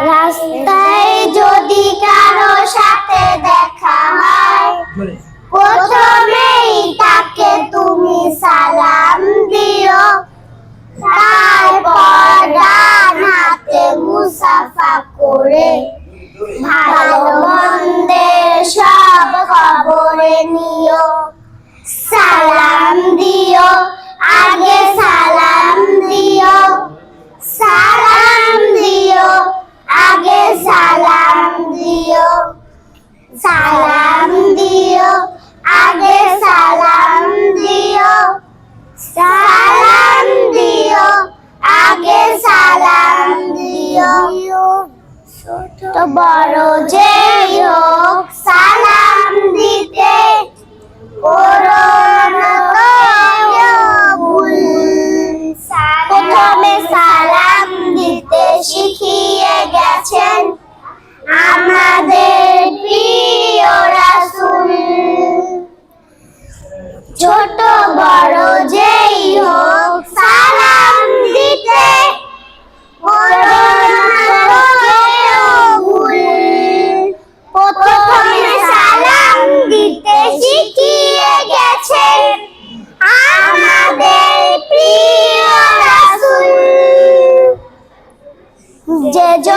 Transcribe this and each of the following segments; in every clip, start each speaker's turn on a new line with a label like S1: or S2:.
S1: রাস্তায় যদি কারও সাথে দেখা হয় প্রথমেই তাকে তুমি সালাম দিও। তারপর বড় যেই হোক 姐就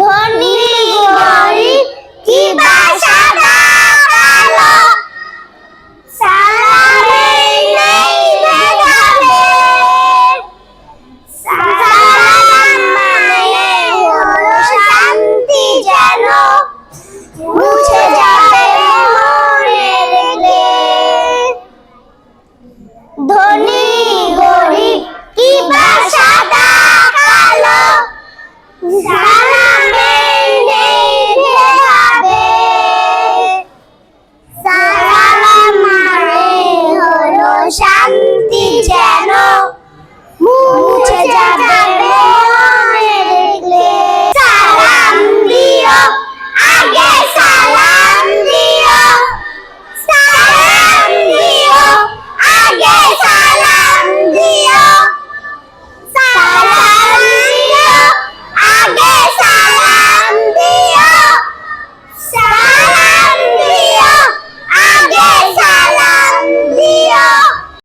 S1: ধনী গরিব কি ভাষা শান্ত